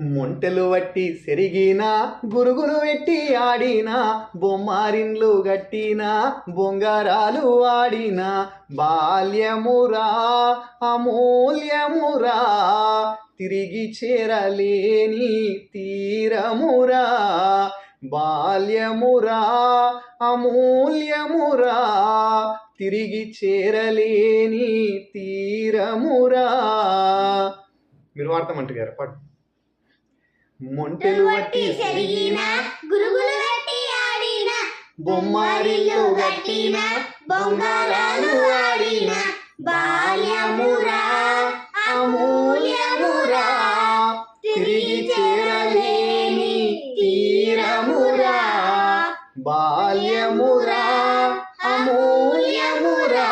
మొంటెలు వట్టి సెరిగినా గురుగులు పెట్టి ఆడినా బొమ్మారిన్లు గట్టినా బొంగారాలు ఆడినా బాల్యమురా అమూల్యమురా తిరిగి చేరలేని తీరమురా బాల్యమురా అమూల్యమురా తిరిగి చేరలేని తీరమురా. మీరు వాడతామంటారు పాడు. మొంటెలు వట్టి సెరిగిన గురుగులు గట్టి ఆడిన బొమ్మారిల్లు గట్టిన బొంగారాలు ఆడిన బాల్యమురా అమూల్యమురా తిరిగి చేరలేని తీరమురా బాల్యమురా అమూల్యమురా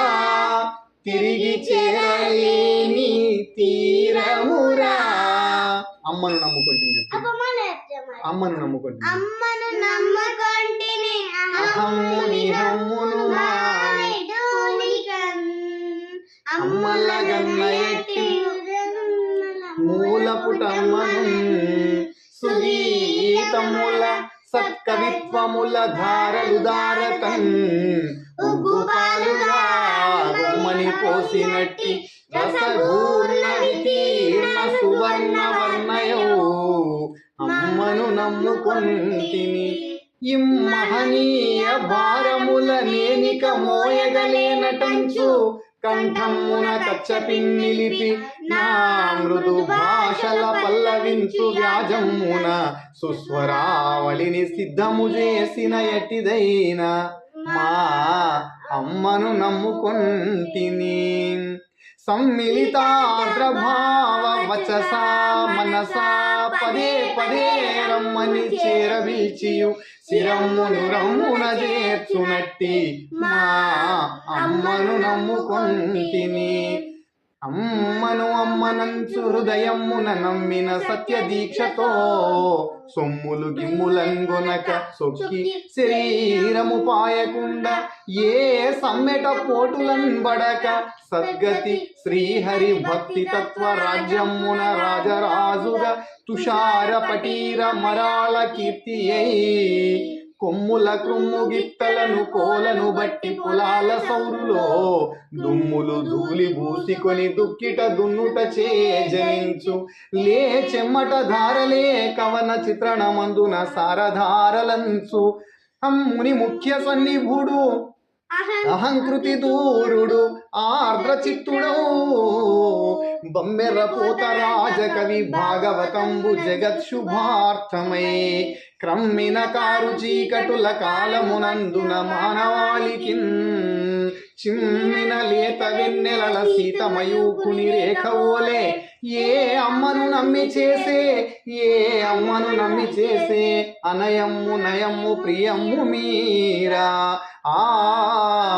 తిరిగి చేరలేని తీరమురా. అమ్మను నమ్ముకుంటుంది చెప్పు. అమ్మను నమ్ముకుంటుంది అమ్మను నమ్మకొంటిని అహమ్ముని హమ్మును మాయడోనికన్. అమ్మల గన్నయట్టి మూలపుటమ్మను సుగీతముల సత్కవిత్వముల ధారలు దారకన్ ఉగ్గుపాలుగా బొమ్మని పోసినట్టి రసగూర్ణ వితీర్ణ సువర్ణ నమ్ముకొంటిని ఇమ్మహనీయ భారముల నేనిక మోయగలేనటంచు కంఠమున కచ్చపిన్నిలిపి నా మృదు భాషల పల్లవించు వ్యాజమున సుస్వరావళిని సిద్ధము చేసిన ఎట్టిదైనా మా అమ్మను నమ్ముకొంటిని. సమ్మిళితాద్రభావ వచసా మనసా పదే పదే రమ్మని చేరవిల్చియు శిరమ్మును రమ్మున చేర్చునట్టి మా అమ్మను నమ్ముకొంటిని అమ్మను అమ్మనంచు హృదయమున నమ్మిన సత్య దీక్షతో సొమ్ములు గిమ్ములంగునక సొక్కి శరీరము పాయకుండా ఏ సమ్మెట పోటులంబడక సద్గతి శ్రీహరి భక్తి తత్వ రాజ్యమున రాజరాజుగా తుషార పటీర మరాళ కీర్తి అయి కొమ్ముల క్రుమ్ము గిత్తలను కోలను బట్టి పొలాల సౌరులో దుమ్ములు ధూళి బూసికొని దుక్కిట దున్నుట చేజనించు లే చెమ్మట ధారలే కవన చిత్రణమందున సారధారలంచు. అమ్ముని ముఖ్య సన్నిభుడు అహంకృతి దూరుడు ఆర్ద్ర చిత్తుడౌ బమ్మెర రాజకవి భాగవతంబు జగత్ శుభార్థమై. క్రమ్మిన కారు చీకటుల కాలమునందున మానవాళికిన్ చిమ్మిన లేత వెన్నెలల సీతమయూకుని రేఖ ఓలే ఏ అమ్మను నమ్మి చేసే ఏ అమ్మను నమ్మి చేసే అనయమ్ము నయమ్ము ప్రియమ్ము మీరా. ఆ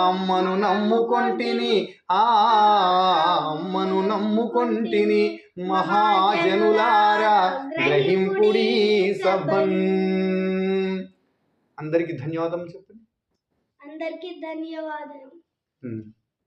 అమ్మను నమ్ముకొంటిని ఆ అమ్మను నమ్ముకొంటిని మహాజనులారా. గ్రహింపుడి సభన్ అందరికి ధన్యవాదం చెప్పండి. అందరికీ ధన్యవాదాలు ఉమ్.